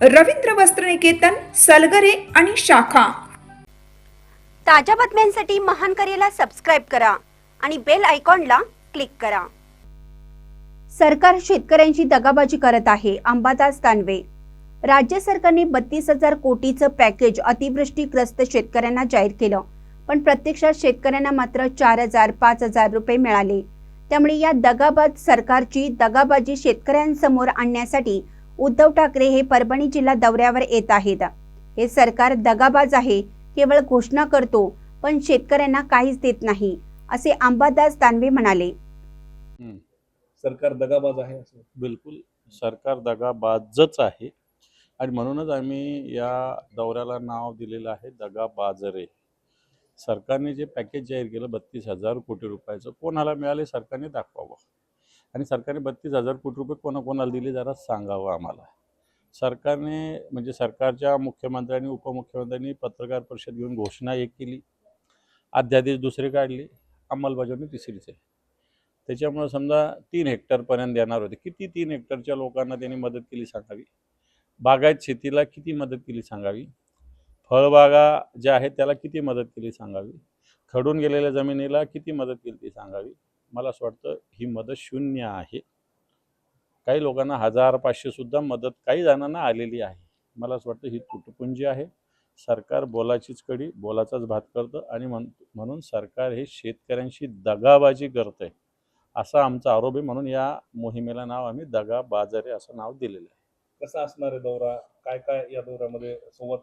रवींद्र वस्त्रनिकेतन सलगरे आणि शाखा. ताज्या बातम्यांसाठी महान करेला सबस्क्राईब करा आणि बेल आयकॉनला क्लिक करा. सरकार शेतकऱ्यांची दगाबाजी करत आहे अंबादास दानवे. राज्य सरकारने बत्तीस हजार कोटीचं पॅकेज अतिवृष्टीग्रस्त शेतकऱ्यांना जाहीर केलं पण प्रत्यक्षात शेतकऱ्यांना मात्र चार हजार पाच हजार रुपये मिळाले. त्यामुळे या दगाबाज सरकारची दगाबाजी शेतकऱ्यांसमोर आणण्यासाठी उद्धव ठाकरे हे परभणी जिल्हा दौऱ्यावर येत आहेत. हे सरकार दगाबाज आहे केवळ घोषणा करतो पण शेतकऱ्यांना काहीच देत नाही असे अंबादास दानवे म्हणाले. सरकार दगाबाज आहे असं? बिलकुल. सरकार दगाबाजच आहे. आणि म्हणूनच आम्ही या दौऱ्याला नाव दिलेलं आहे दगा बाजरे सरकारने जे पॅकेज जाहीर केलं बत्तीस हजार कोटी रुपयाचं कोणाला मिळाले सरकारने दाखवावं. आणि सरकारने बत्तीस हजार कोटी रुपये कोणाकोणाला दिले जरा सांगावं आम्हाला. सरकारने म्हणजे सरकारच्या मुख्यमंत्र्यांनी उपमुख्यमंत्र्यांनी पत्रकार परिषद घेऊन घोषणा एक केली. अध्यादेश दुसरे काढले. अंमलबजावणी तिसरीच. आहे त्याच्यामुळं समजा तीन हेक्टरपर्यंत देणार होते. किती तीन हेक्टरच्या लोकांना त्यांनी मदत केली सांगावी? बागायत शेतीला किती मदत केली सांगावी? फळबागा ज्या आहेत त्याला किती मदत केली सांगावी? खडून गेलेल्या जमिनीला किती मदत केली ती सांगावी? मला असं वाटतं ही मदत शून्य आहे. काही लोकांना हजार पाचशेसुद्धा मदत काही जणांना आलेली आहे. मला असं वाटतं ही तुटपुंजी आहे. सरकार बोलाचीच कडी बोलाचाच भात करतं आणि म्हण म्हणून सरकार हे शेतकऱ्यांशी दगाबाजी करतं आहे असा आमचा आरोप आहे. म्हणून या मोहिमेला नाव आम्ही दगा बाजारे असं नाव दिलेलं आहे. कसा असणार आहे दौरा? काय काय या दौऱ्यामध्ये संवाद